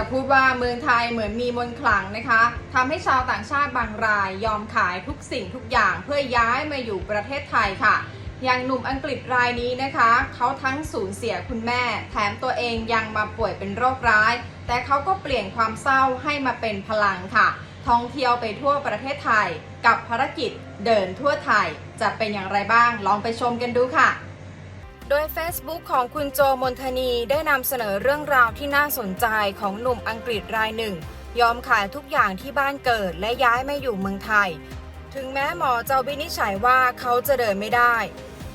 จะพูดว่าเมืองไทยเหมือนมีมนต์ขลังนะคะทำให้ชาวต่างชาติบางรายยอมขายทุกสิ่งทุกอย่างเพื่อย้ายมาอยู่ประเทศไทยค่ะ อย่างหนุ่มอังกฤษรายนี้นะคะ เขาทั้งสูญเสียคุณแม่ แถมตัวเองยังมาป่วยเป็นโรคร้าย แต่เขาก็เปลี่ยนความเศร้าให้มาเป็นพลังค่ะ ท่องเที่ยวไปทั่วประเทศไทย กับภารกิจเดินทั่วไทย จะเป็นอย่างไรบ้าง ลองไปชมกันดูค่ะ โดย Facebook ของคุณโจมนทนีได้นำเสนอเรื่องราวที่น่าสนใจของหนุ่มอังกฤษรายหนึ่ง ยอมขายทุกอย่างที่บ้านเกิดและย้ายมาอยู่เมืองไทย ถึงแม้หมอจะวินิจฉัยว่าเขาจะเดินไม่ได้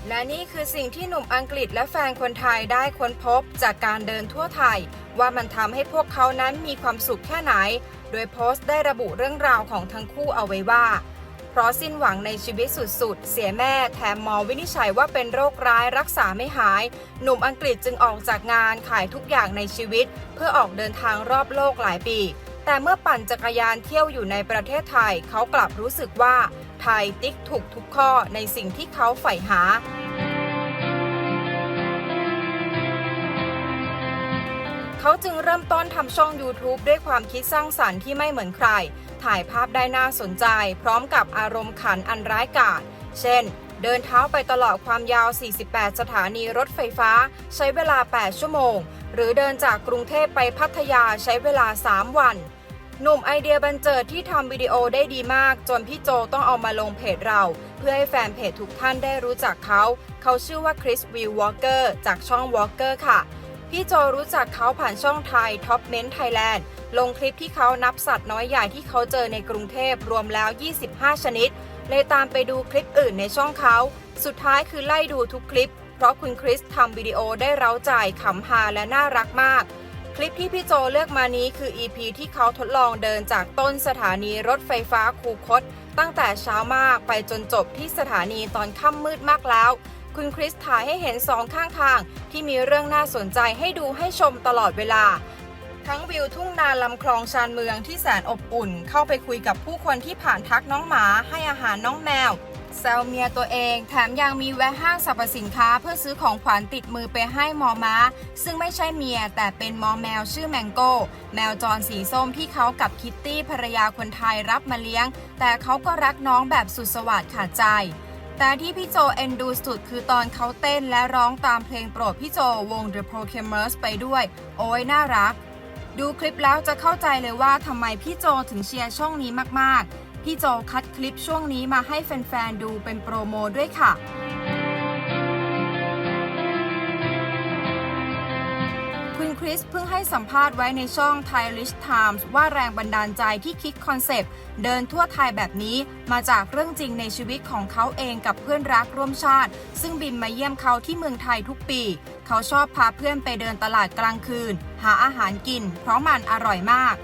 และนี่คือสิ่งที่หนุ่มอังกฤษและแฟนคนไทยได้ค้นพบจากการเดินทั่วไทย ว่ามันทำให้พวกเขานั้นมีความสุขแค่ไหน โดยโพสต์ได้ระบุเรื่องราวของทั้งคู่เอาไว้ว่า เพราะสิ้นหวังในชีวิตสุดๆ เสียแม่แถมหมอวินิจฉัยว่าเป็นโรคร้ายรักษาไม่หาย หนุ่มอังกฤษจึงออกจากงานขายทุกอย่างในชีวิต เพื่อออกเดินทางรอบโลกหลายปี แต่เมื่อปั่นจักรยานเที่ยวอยู่ในประเทศไทย เขากลับรู้สึกว่าไทยติ๊กถูกทุกข้อในสิ่งที่เขาใฝ่หาเขาจึงเริ่มต้นทำช่อง YouTube ด้วยความคิดสร้างสรรค์ที่ไม่เหมือนใคร ถ่ายภาพได้น่าสนใจ พร้อมกับอารมณ์ขันอันร้ายกาจ เช่น เดินเท้าไปตลอดความยาว 48 สถานีรถไฟฟ้า ใช้เวลา 8 ชั่วโมง หรือเดินจากกรุงเทพไปพัทยาใช้เวลา 3 วันหนุ่มไอเดียบันเจิดที่ทำวิดีโอได้ดีมาก จนพี่โจต้องเอามาลงเพจเรา เพื่อให้แฟนเพจทุกท่านได้รู้จักเขา เขาชื่อว่าคริสวิลวอลเกอร์จากช่องวอลเกอร์ค่ะ พี่โจรู้จักเขาผ่านช่องไทยท็อปเมนไทยแลนด์ลงคลิปที่เขานับสัตว์น้อยใหญ่ที่เขาเจอในกรุงเทพรวมแล้ว 25 ชนิด เลยตามไปดูคลิปอื่นในช่องเขา สุดท้ายคือไล่ดูทุกคลิป เพราะคุณคริสทำวิดีโอได้เร้าใจขำฮาและน่ารักมาก คลิปที่พี่โจเลือกมานี้คือ EP ที่เขาทดลองเดินจากต้นสถานีรถไฟฟ้าคูคต ตั้งแต่เช้ามากไปจนจบที่สถานีตอนค่ำมืดมากแล้ว คุณคริสถ่ายให้เห็นสองข้างทาง ที่มีเรื่องน่าสนใจให้ดูให้ชมตลอดเวลา ทั้งวิวทุ่งนาลำคลองชานเมืองที่แสนอบอุ่น เข้าไปคุยกับผู้คนที่ผ่านทักน้องหมาให้อาหารน้องแมวแซวเมียตัวเองแถมยังมีแวะห้างสรรพสินค้าเพื่อซื้อของขวัญติดมือไปให้มอม้า ซึ่งไม่ใช่เมียแต่เป็นมอแมวชื่อแมงโก้ แมวจรสีส้มที่เขากับคิตตี้ภรรยาคนไทยรับมาเลี้ยง แต่เขาก็รักน้องแบบสุดสวัสดิ์ขาดใจ แต่ที่พี่โจเอ็นดูสุดคือตอนเขาเต้นและร้องตามเพลงโปรดพี่โจวง The Pokemers ไปด้วย โอ้ยน่ารัก ดูคลิปแล้วจะเข้าใจเลยว่าทำไมพี่โจถึงเชียร์ช่องนี้มากๆ พี่โจคัดคลิปช่วงนี้มาให้แฟนๆดูเป็นโปรโมด้วยค่ะ คริสเพิ่งให้สัมภาษณ์ไว้ในช่อง Thailand Times ว่าแรงบันดาลใจที่คิดคอนเซปต์ เดินทั่วไทยแบบนี้มาจากเรื่องจริงในชีวิตของเขาเองกับเพื่อนรักร่วมชาติ ซึ่งบินมาเยี่ยมเขาที่เมืองไทยทุกปี เขาชอบพาเพื่อนไปเดินตลาดกลางคืน หาอาหารกิน เพราะมันอร่อยมาก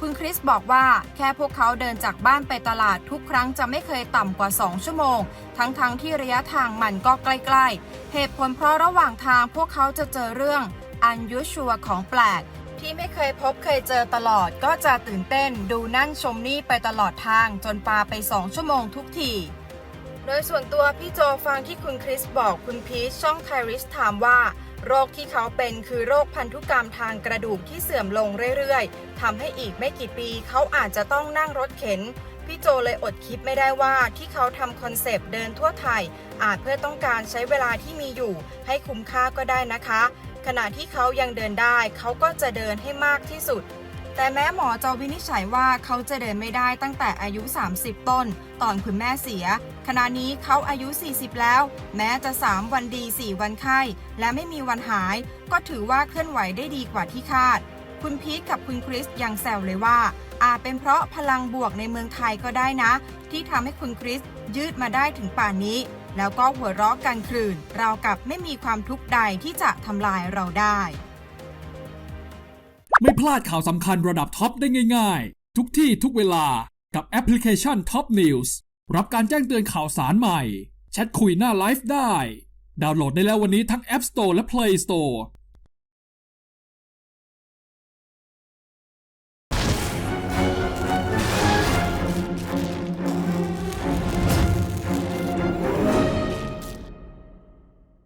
คุณคริสบอกว่าแค่พวกเขาเดินจากบ้านไปตลาดทุกครั้งจะไม่เคยต่ำกว่า 2 ชั่วโมง ทั้งๆทที่ระยะทางมันก็ใกล้ ๆ เหตุผลเพราะระหว่างทางพวกเขาจะเจอเรื่อง อันยุชัวของแปลก ที่ไม่เคยพบเคยเจอตลอดก็จะตื่นเต้นดูนั่นชมนี่ไปตลอดทางจนปาไป 2 ชั่วโมงทุกทีโดยส่วนตัวพี่โจฟังที่คุณคริสบอกคุณพีชช่องไคริสถามว่า โรคที่เขาเป็นคือโรคพันธุกรรมทางกระดูกที่เสื่อมลงเรื่อยๆทำให้อีกไม่กี่ปีเขาอาจจะต้องนั่งรถเข็น พี่โจเลยอดคิดไม่ได้ว่าที่เขาทำคอนเซปต์เดินทั่วไทย อาจเพื่อต้องการใช้เวลาที่มีอยู่ ให้คุ้มค่าก็ได้นะคะ ขณะที่เขายังเดินได้ เขาก็จะเดินให้มากที่สุด แต่แม้หมอจะวินิจฉัยว่าเขาจะเดินไม่ได้ตั้งแต่อายุ 30 ต้น ตอนคุณแม่เสีย ขณะนี้เขาอายุ 40 แล้ว แม้จะ 3 วันดี 4 วันไข้ และไม่มีวันหาย ก็ถือว่าเคลื่อนไหวได้ดีกว่าที่คาด คุณพีทกับคุณคริสยังแซวเลยว่า อาจเป็นเพราะพลังบวกในเมืองไทยก็ได้นะ ที่ทำให้คุณคริสยืดมาได้ถึงป่านนี้ แล้วก็หัวเราะกันคลื่นเรากับไม่มีความทุกข์ใดที่จะทำลายเราได้ ไม่พลาดข่าวสำคัญระดับท็อปได้ง่าย ๆ ทุกที่ทุกเวลากับแอปพลิเคชัน Top News รับการแจ้งเตือนข่าวสารใหม่ แชทคุยหน้าไลฟ์ได้ ดาวน์โหลดได้แล้ววันนี้ทั้ง App Store และ Play Store